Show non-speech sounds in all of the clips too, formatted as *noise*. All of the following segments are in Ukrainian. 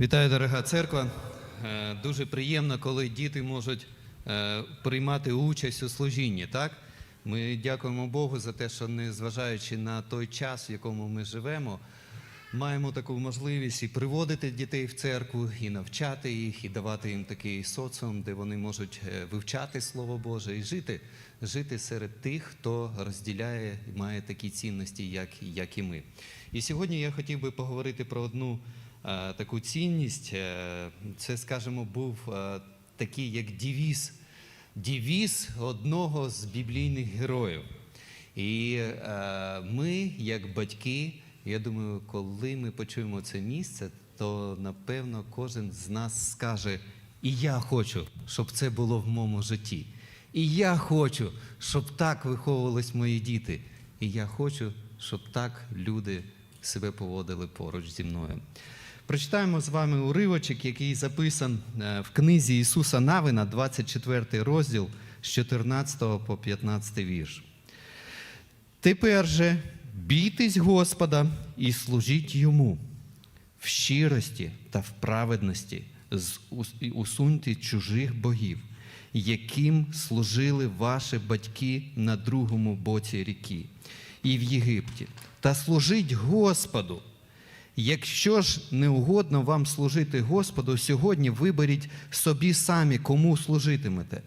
Вітаю, дорога церква. Е, Дуже приємно, коли діти можуть е, приймати участь у служінні. Так? Ми дякуємо Богу за те, що незважаючи на той час, в якому ми живемо, маємо таку можливість і приводити дітей в церкву, і навчати їх, і давати їм такий соціум, де вони можуть е, вивчати Слово Боже і жити, жити серед тих, хто розділяє і має такі цінності, як, як і ми. І сьогодні я хотів би поговорити про одну таку цінність. Е, Це, скажімо, був е, такий як дівіз, дівіз одного з біблійних героїв. І е, ми, як батьки, я думаю, коли ми почуємо це місце, то напевно кожен з нас скаже: І я хочу, щоб це було в моєму житті. І я хочу, щоб так виховувались мої діти. І я хочу, щоб так люди себе поводили поруч зі мною. Прочитаємо з вами уривочок, який записан е, в книзі Ісуса Навина, 24 розділ з 14 по 15 вірш. Тепер же бійтесь Господа і служіть йому в щирості та в праведності, усуньте чужих богів, яким служили ваші батьки на другому боці ріки і в Єгипті, та служіть Господу. Якщо ж не угодно вам служити Господу, сьогодні виберіть собі самі, кому служитимете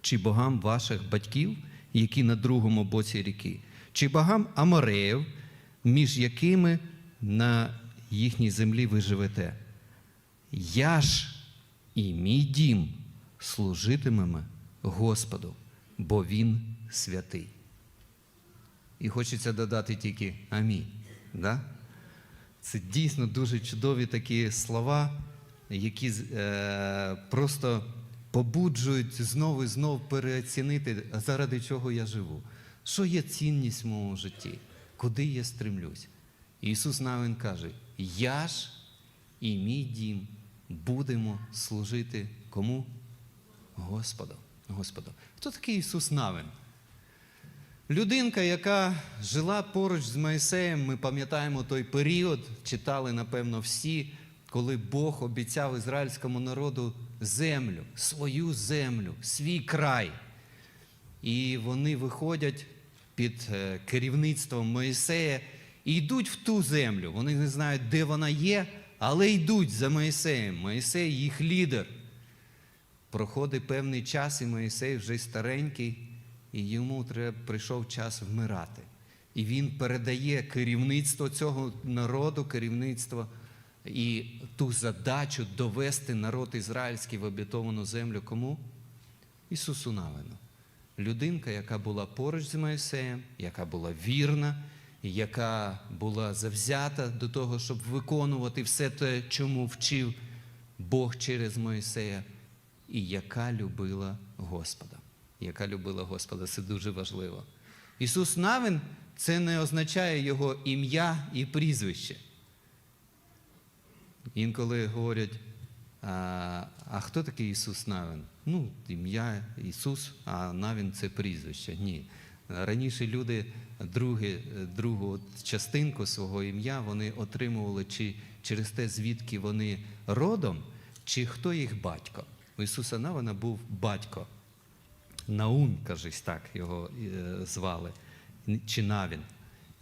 чи богам ваших батьків, які на другому боці ріки, чи богам Амореїв, між якими на їхній землі ви живете. Я ж і мій дім служитимемо Господу, бо Він святий. І хочеться додати тільки амінь. Да? Це дійсно дуже чудові такі слова, які е, просто побуджують знову і знову переоцінити, заради чого я живу. Що є цінність в моєму житті? Куди я стремлюсь? Ісус Навин каже: Я ж і мій дім будемо служити кому? Господу. Господу. Хто такий Ісус Навин? Людинка, яка жила поруч з Моїсеєм, ми пам'ятаємо той період, читали, напевно, всі, коли Бог обіцяв ізраїльському народу землю, свою землю, свій край. І вони виходять під е, керівництвом Моїсея і йдуть в ту землю. Вони не знають, де вона є, але йдуть за Моїсеєм. Моїсей їх лідер. Проходить певний час, і Моїсей вже старенький, і йому треба, прийшов час вмирати. І він передає керівництво цього народу, керівництво і ту задачу довести народ ізраїльський в обітовану землю кому? Ісусу Навину. Людинка, яка була поруч з Моїсеєм, яка була вірна, яка була завзята до того, щоб виконувати все те, чому вчив Бог через Моїсея, і яка любила Господа. Яка любила Господа, це дуже важливо. Ісус Навин це не означає його ім'я і прізвище. Інколи говорять, а, а хто такий Ісус Навин? Ну, ім'я Ісус, а Навин це прізвище. Ні. Раніше люди друге, другу частинку свого ім'я вони отримували чи через те, звідки вони родом, чи хто їх батько. У Ісуса Навина був батько. Наум, кажись так, його е, звали, чи Навін.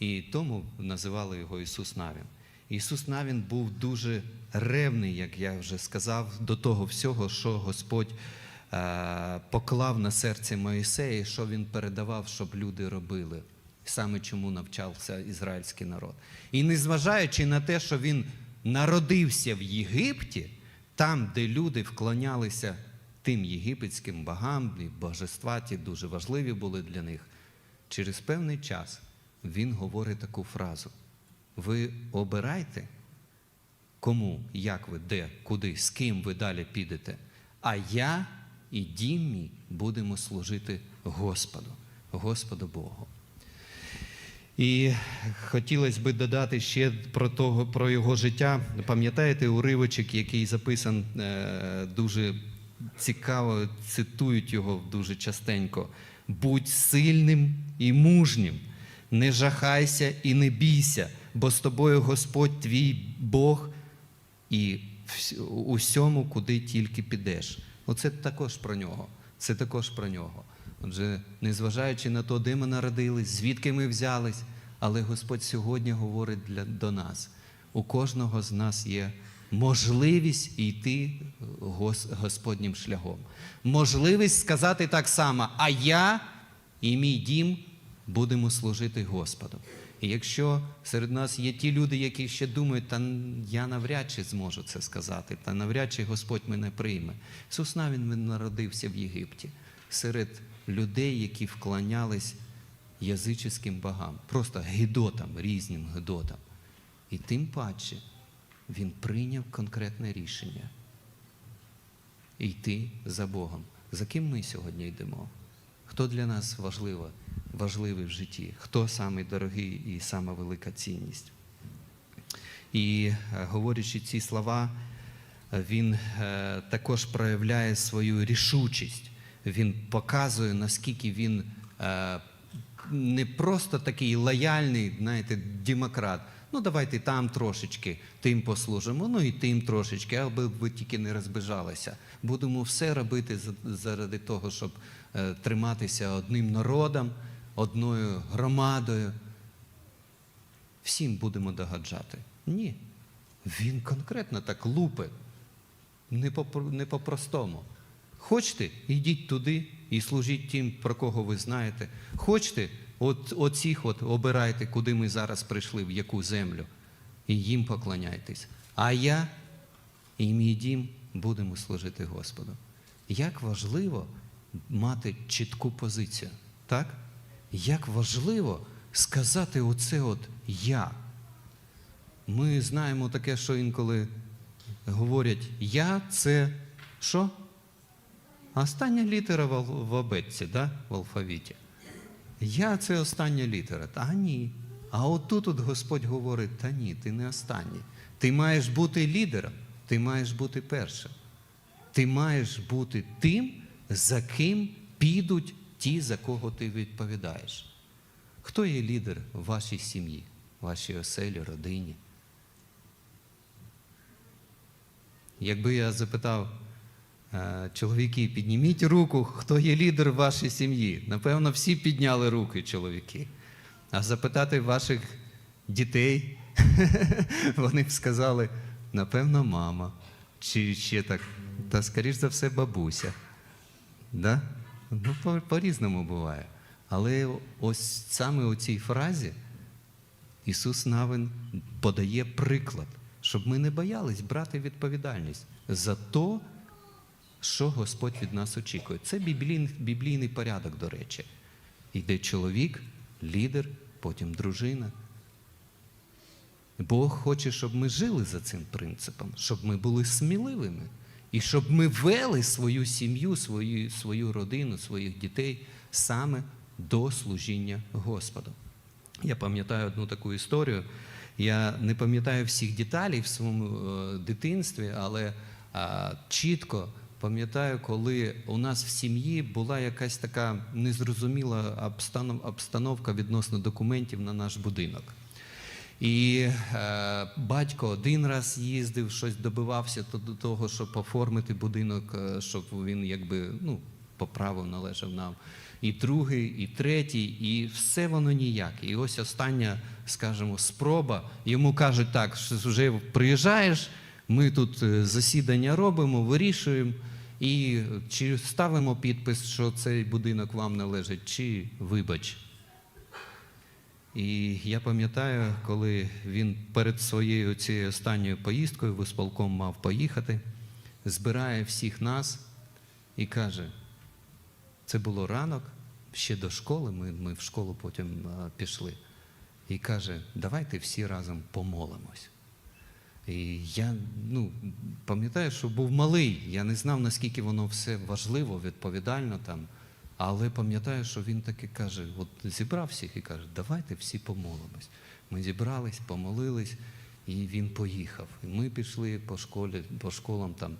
І тому називали його Ісус Навін. Ісус Навін був дуже ревний, як я вже сказав, до того всього, що Господь е, поклав на серце Моїсея, що він передавав, щоб люди робили. Саме чому навчався ізраїльський народ. І незважаючи на те, що він народився в Єгипті, там, де люди вклонялися тим єгипетським богам, і божества ті дуже важливі були для них, через певний час він говорить таку фразу: ви обирайте, кому, як ви, де, куди, з ким ви далі підете, а я і дім мій будемо служити Господу, Господу Богу. І хотілося б додати ще про того, про його життя. Пам'ятаєте уривочок, який записан е, дуже цікаво, цитують його дуже частенько. Будь сильним і мужнім, не жахайся і не бійся, бо з тобою Господь твій Бог, і усьому, куди тільки підеш. Оце також про нього. Це також про нього. Отже, незважаючи на те, де ми народились, звідки ми взялись, але Господь сьогодні говорить для, до нас. У кожного з нас є можливість йти Господнім шляхом. Можливість сказати так само, а я і мій дім будемо служити Господу. І якщо серед нас є ті люди, які ще думають, та я навряд чи зможу це сказати, та навряд чи Господь мене прийме. Ісус навіть він народився в Єгипті серед людей, які вклонялись язичським богам, просто гидотам, різним гидотам. І тим паче він прийняв конкретне рішення йти за Богом. За ким ми сьогодні йдемо? Хто для нас важливо, важливий в житті? Хто самий дорогий і сама велика цінність? І е, говорячи ці слова, е, він е, також проявляє свою рішучість. Він показує, наскільки він не просто такий лояльний, знаєте, демократ. Ну, давайте там трошечки тим послужимо, ну і тим трошечки, аби ви тільки не розбіжалися. Будемо все робити заради того, щоб е, триматися одним народом, одною громадою. Всім будемо догаджати. Ні. Він конкретно так по- не по-простому. Хочете, йдіть туди і служіть тим, про кого ви знаєте. Хочете, от оцих от обирайте, куди ми зараз прийшли, в яку землю, і їм поклоняйтесь. А я і мій дім будемо служити Господу. Як важливо мати чітку позицію, так? Як важливо сказати оце от я. Ми знаємо таке, що інколи говорять я це що? Остання літера в, ал- абетці, да? в алфавіті. Я це остання літера. Та ні. А отут от Господь говорить: та ні, ти не останній. Ти маєш бути лідером, ти маєш бути першим. Ти маєш бути тим, за ким підуть ті, за кого ти відповідаєш. Хто є лідер в вашій сім'ї, вашій оселі, родині? Якби я запитав, чоловіки, підніміть руку, хто є лідер в вашій сім'ї. Напевно, всі підняли руки, чоловіки. А запитати ваших дітей, *laughs* вони б сказали, напевно, мама. Чи ще так, та скоріш за все, бабуся. Да? Ну, по- по-різному буває. Але ось саме у цій фразі Ісус Навин подає приклад, щоб ми не боялись брати відповідальність за те, що Господь від нас очікує. Це біблійний, біблійний порядок, до речі. Йде чоловік, лідер, потім дружина. Бог хоче, щоб ми жили за цим принципом, щоб ми були сміливими і щоб ми вели свою сім'ю, свою, свою родину, своїх дітей саме до служіння Господу. Я пам'ятаю одну таку історію. Я не пам'ятаю всіх деталей в своєму е, дитинстві, але а, чітко пам'ятаю, коли у нас в сім'ї була якась така незрозуміла обстановка відносно документів на наш будинок. І е, батько один раз їздив, щось добивався до того, щоб оформити будинок, е, щоб він якби ну, по праву належав нам. І другий, і третій, і все воно ніяк. І ось остання, скажімо, спроба. Йому кажуть, так, що вже приїжджаєш, ми тут е, засідання робимо, вирішуємо, і чи ставимо підпис, що цей будинок вам належить, чи вибач. І я пам'ятаю, коли він перед своєю цією останньою поїздкою в ісполком мав поїхати, збирає всіх нас і каже: це було ранок, ще до школи, ми, ми в школу потім а, пішли. І каже, давайте всі разом помолимось. І я ну, пам'ятаю, що був малий, я не знав, наскільки воно все важливо, відповідально там. Але пам'ятаю, що він таки каже: от зібрав всіх і каже, давайте всі помолимось. Ми зібрались, помолились, і він поїхав. І ми пішли по школі, по школам там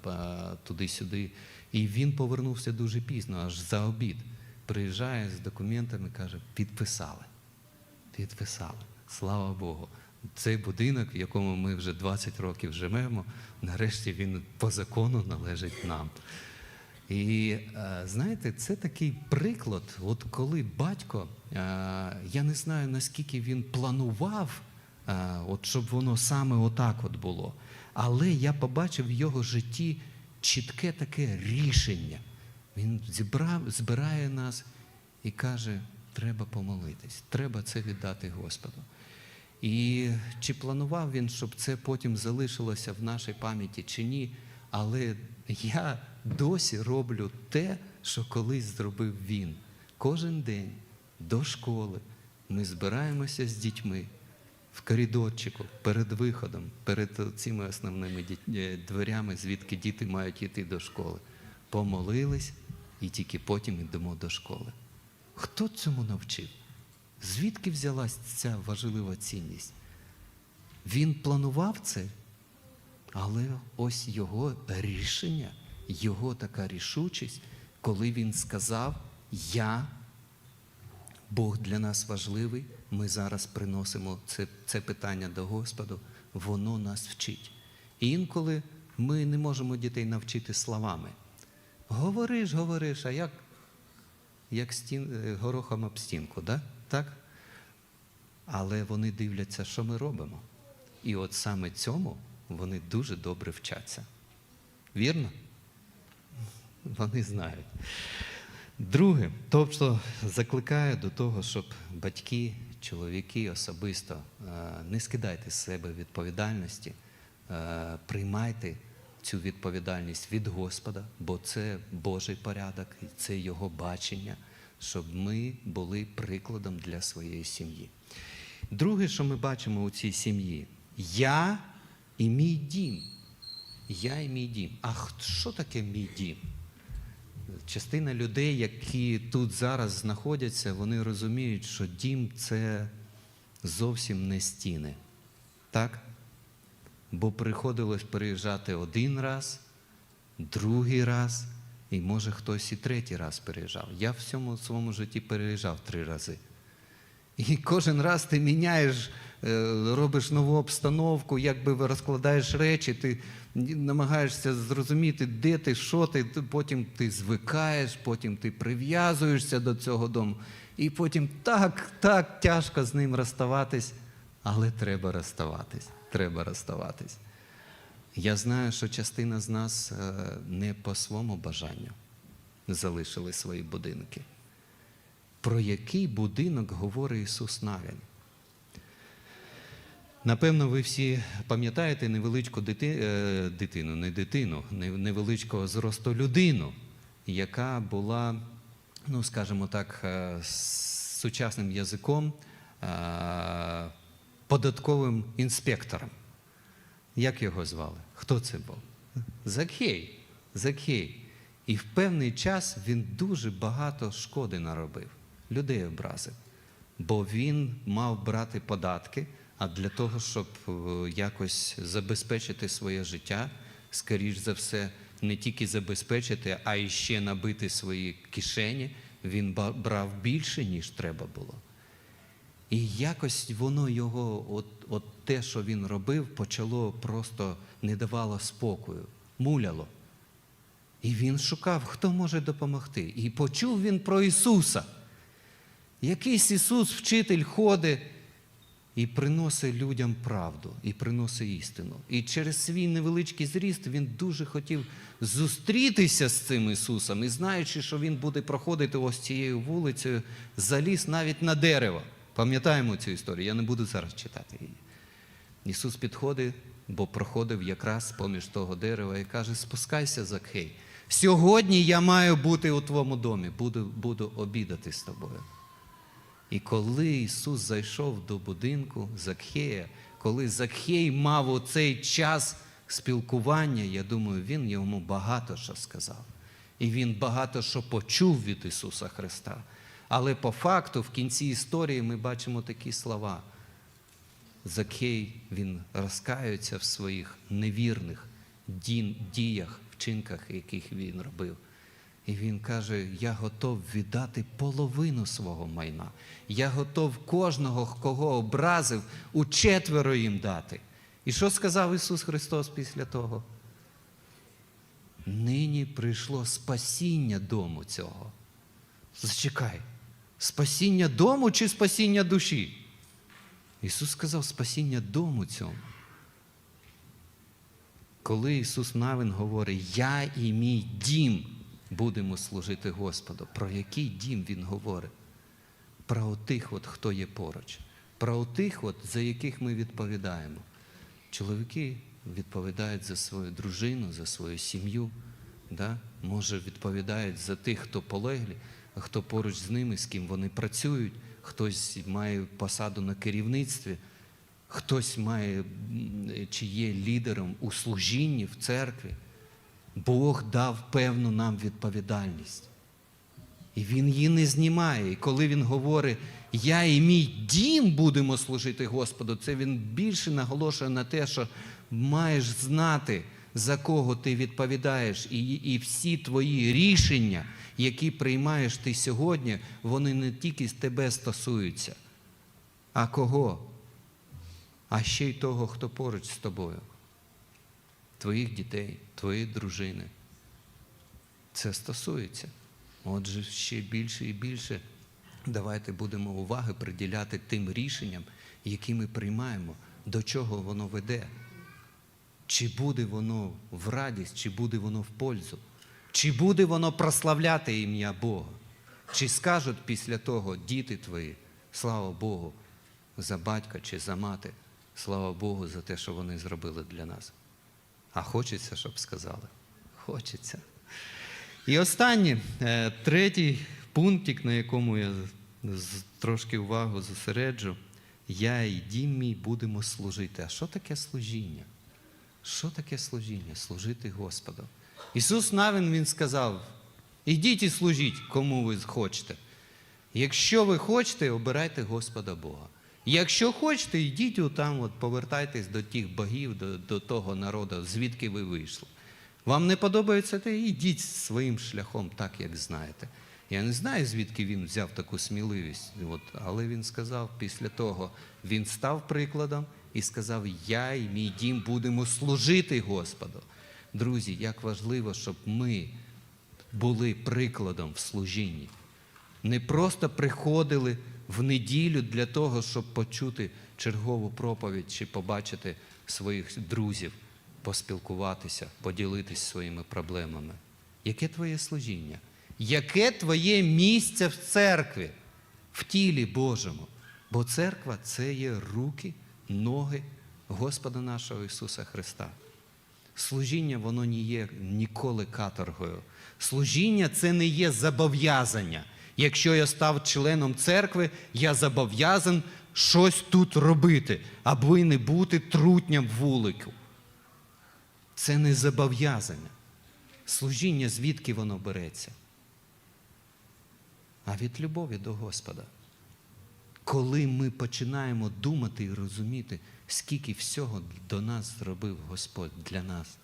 туди-сюди. І він повернувся дуже пізно, аж за обід. Приїжджає з документами, каже, підписали. Підписали. Слава Богу. Цей будинок, в якому ми вже 20 років живемо, нарешті він по закону належить нам. І е, знаєте, це такий приклад, от коли батько, е, я не знаю наскільки він планував, е, от щоб воно саме отак от було. Але я побачив в його житті чітке таке рішення. Він зібрав, збирає нас і каже: треба помолитись, треба це віддати Господу. І чи планував він, щоб це потім залишилося в нашій пам'яті чи ні, але я досі роблю те, що колись зробив він. Кожен день до школи ми збираємося з дітьми в коридорчику перед виходом, перед цими основними е, дверями, звідки діти мають йти до школи. Помолились і тільки потім йдемо до школи. Хто цьому навчив? Звідки взялась ця важлива цінність? Він планував це, але ось його рішення, його така рішучість, коли він сказав: Я, Бог для нас важливий, ми зараз приносимо це, це питання до Господу, воно нас вчить. І інколи ми не можемо дітей навчити словами. Говориш, говориш, а як як стін, е, горохом об стінку, да? Так? Але вони дивляться, що ми робимо. І от саме цьому вони дуже добре вчаться. Вірно? Вони знають. Друге, тобто закликаю до того, щоб батьки, чоловіки особисто е, не скидайте з себе відповідальності, е, приймайте цю відповідальність від Господа, бо це Божий порядок, це Його бачення, щоб ми були прикладом для своєї сім'ї. Друге, що ми бачимо у цій сім'ї, я і мій дім. Я і мій дім. А що таке мій дім? Частина людей, які тут зараз знаходяться, вони розуміють, що дім це зовсім не стіни. Так? Бо приходилось переїжджати один раз, другий раз, і може хтось і третій раз переїжджав. Я в всьому своєму житті переїжджав три рази. І кожен раз ти міняєш, е, робиш нову обстановку, якби розкладаєш речі, ти намагаєшся зрозуміти, де ти, що ти- потім ти звикаєш, потім ти прив'язуєшся до цього дому. І потім так, так тяжко з ним розставатись, але треба розставатись. Треба розставатись. Я знаю, що частина з нас е, не по своєму бажанню залишили свої будинки. Про який будинок говорить Ісус Навін? Напевно, ви всі пам'ятаєте невеличку дити, е, дитину, не дитину, невеличкого зросту людину, яка була, ну скажімо так, е, сучасним язиком податковим інспектором. Як його звали? Хто це був? Закхей. Закхей. І в певний час він дуже багато шкоди наробив, людей образив. Бо він мав брати податки, а для того, щоб е, якось забезпечити своє життя, скоріш за все, не тільки забезпечити, а й ще набити свої кишені, він брав більше, ніж треба було. І якось воно його, от, от те, що він робив, почало просто не давало спокою, муляло. І він шукав, хто може допомогти. І почув він про Ісуса. Якийсь Ісус, вчитель, ходить і приносить людям правду, і приносить істину. І через свій невеличкий зріст він дуже хотів зустрітися з цим Ісусом. І знаючи, що він буде проходити ось цією вулицею, заліз навіть на дерево. Пам'ятаємо цю історію, я не буду зараз читати її. Ісус підходить, бо проходив якраз поміж того дерева і каже: спускайся, Закхей. Сьогодні я маю бути у твоєму домі, буду, буду обідати з тобою. І коли Ісус зайшов до будинку Закхея, коли Закхей мав оцей час спілкування, я думаю, він йому багато що сказав. І він багато що почув від Ісуса Христа. Але по факту, в кінці історії, ми бачимо такі слова. Закей він розкаюється в своїх невірних діях, вчинках, яких він робив. І він каже: Я готов віддати половину свого майна. Я готов кожного, кого образив, у четверо їм дати. І що сказав Ісус Христос після того? Нині прийшло спасіння дому цього. Зачекай, спасіння дому чи спасіння душі? Ісус сказав спасіння дому цьому. Коли Ісус Навин говорить, я і мій дім будемо служити Господу, про який дім Він говорить? Про отих, от, хто є поруч, про отих, от, за яких ми відповідаємо. Чоловіки відповідають за свою дружину, за свою сім'ю, да? може відповідають за тих, хто полеглі, хто поруч з ними, з ким вони працюють, хтось має посаду на керівництві, хтось має чи є лідером у служінні в церкві. Бог дав певну нам відповідальність. І він її не знімає. І коли він говорить, я і мій дім будемо служити Господу, це він більше наголошує на те, що маєш знати, за кого ти відповідаєш, і, і всі твої рішення, які приймаєш ти сьогодні, вони не тільки з тебе стосуються, а кого? А ще й того, хто поруч з тобою. Твоїх дітей, твоєї дружини. Це стосується. Отже, ще більше і більше давайте будемо уваги приділяти тим рішенням, які ми приймаємо, до чого воно веде. Чи буде воно в радість, чи буде воно в пользу, чи буде воно прославляти ім'я Бога, чи скажуть після того діти твої, слава Богу, за батька чи за мати, слава Богу за те, що вони зробили для нас. А хочеться, щоб сказали. Хочеться. І останнє, е, третій пунктик, на якому я трошки увагу зосереджу, я і дім мій будемо служити. А що таке служіння? Що таке служіння? Служити Господу. Ісус Навин Він сказав: ідіть і служіть, кому ви хочете. Якщо ви хочете, обирайте Господа Бога. Якщо хочете, йдіть отам, от, повертайтесь до тих богів, до, до того народу, звідки ви вийшли. Вам не подобається те, йдіть своїм шляхом, так як знаєте. Я не знаю, звідки він взяв таку сміливість, от, але він сказав після того, він став прикладом і сказав: Я і мій дім будемо служити Господу. Друзі, як важливо, щоб ми були прикладом в служінні. Не просто приходили в неділю для того, щоб почути чергову проповідь чи побачити своїх друзів, поспілкуватися, поділитися своїми проблемами. Яке твоє служіння? Яке твоє місце в церкві, в тілі Божому? Бо церква це є руки, ноги Господа нашого Ісуса Христа. Служіння воно не є ніколи каторгою. Служіння це не є зобов'язання. Якщо я став членом церкви, я зобов'язан щось тут робити, аби не бути трутням вулику. Це не зобов'язання. Служіння звідки воно береться? А від любові до Господа. Коли ми починаємо думати і розуміти, скільки всього до нас зробив Господь для нас,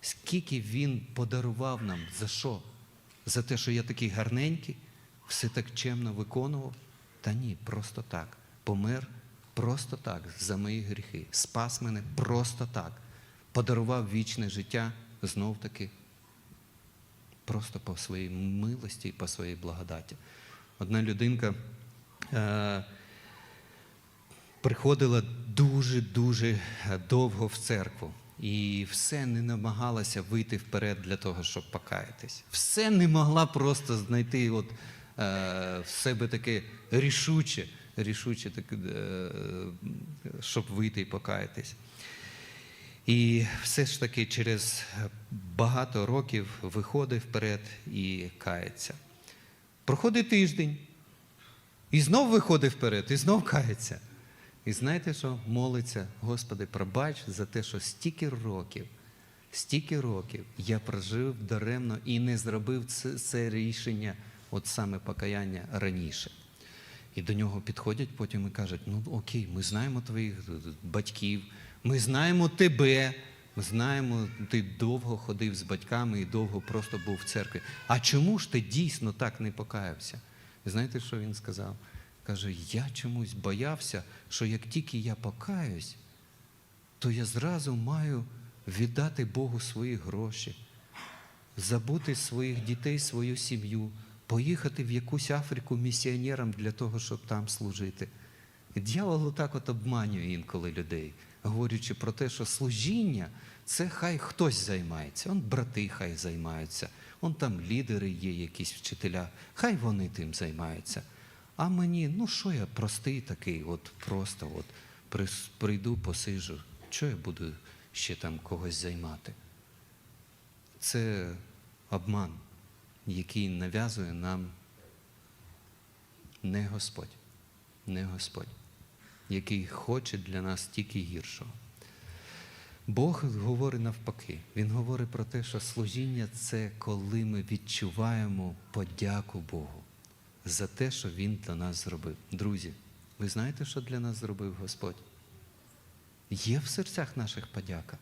скільки Він подарував нам за що? За те, що я такий гарненький, все так чемно виконував? Та ні, просто так. Помер просто так за мої гріхи. Спас мене просто так. Подарував вічне життя знов таки просто по своїй милості і по своїй благодаті. Одна людинка е, приходила дуже-дуже довго в церкву. І все не намагалася вийти вперед для того, щоб покаятись. Все не могла просто знайти от, е, в себе таке рішуче, рішуче таке, е, щоб вийти і покаятись. І все ж таки через багато років виходить вперед і кається. Проходить тиждень, і знов виходить вперед, і знов кається. І знаєте що? Молиться, Господи, пробач за те, що стільки років, стільки років я прожив даремно і не зробив це, це рішення, от саме покаяння раніше. І до нього підходять потім і кажуть: ну окей, ми знаємо твоїх батьків, ми знаємо тебе, Ми знаємо, ти довго ходив з батьками і довго просто був в церкві. А чому ж ти дійсно так не покаявся? І знаєте, що він сказав? Каже: я чомусь боявся, що як тільки я покаюсь, то я зразу маю віддати Богу свої гроші, забути своїх дітей, свою сім'ю, поїхати в якусь Африку місіонером для того, щоб там служити. Дьявол отак от обманює інколи людей, говорячи про те, що служіння це хай хтось займається, он брати хай займаються, он там лідери є, якісь вчителя, хай вони тим займаються. А мені, ну що я простий такий, от просто от прийду, посижу, що я буду ще там когось займати? Це обман, який нав'язує нам не Господь, не Господь, який хоче для нас тільки гіршого. Бог говорить навпаки. Він говорить про те, що служіння це коли ми відчуваємо подяку Богу за те, що Він для нас зробив. Друзі, ви знаєте, що для нас зробив Господь? Є в серцях наших подяка.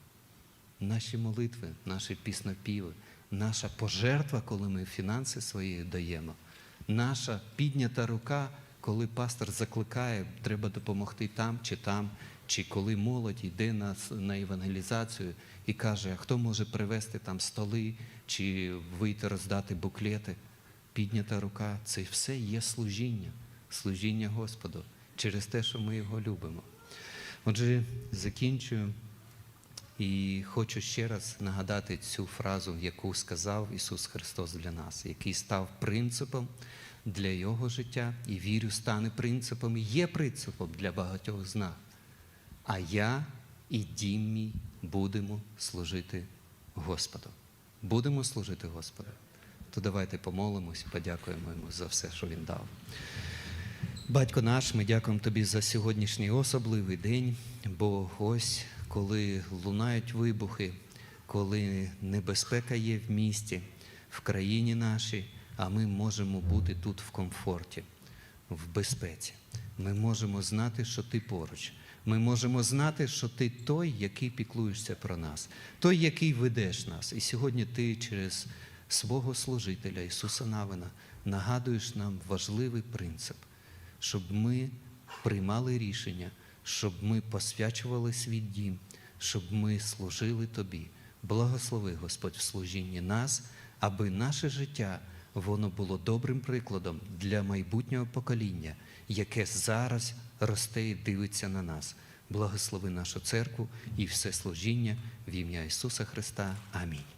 Наші молитви, наші піснопіви, наша пожертва, коли ми фінанси свої даємо, наша піднята рука, коли пастор закликає, треба допомогти там чи там, чи коли молодь йде на, на евангелізацію і каже, а хто може привезти там столи чи вийти роздати буклети. Піднята рука це все є служіння, служіння Господу через те, що ми його любимо. Отже, закінчую. І хочу ще раз нагадати цю фразу, яку сказав Ісус Христос для нас, який став принципом для Його життя, і вірю, стане принципом і є принципом для багатьох з нас. А я і дім мій будемо служити Господу. Будемо служити Господу. То давайте помолимось, подякуємо йому за все, що він дав. Батько наш, ми дякуємо тобі за сьогоднішній особливий день, бо ось коли лунають вибухи, коли небезпека є в місті, в країні нашій, а ми можемо бути тут в комфорті, в безпеці. Ми можемо знати, що ти поруч. Ми можемо знати, що ти той, який піклуєшся про нас, той, який ведеш нас. І сьогодні ти через свого служителя Ісуса Навина нагадуєш нам важливий принцип щоб ми приймали рішення, щоб ми посвячували свій дім, щоб ми служили Тобі. Благослови, Господь, в служінні нас, аби наше життя воно було добрим прикладом для майбутнього покоління, яке зараз росте і дивиться на нас. Благослови нашу церкву і все служіння в ім'я Ісуса Христа. Амінь.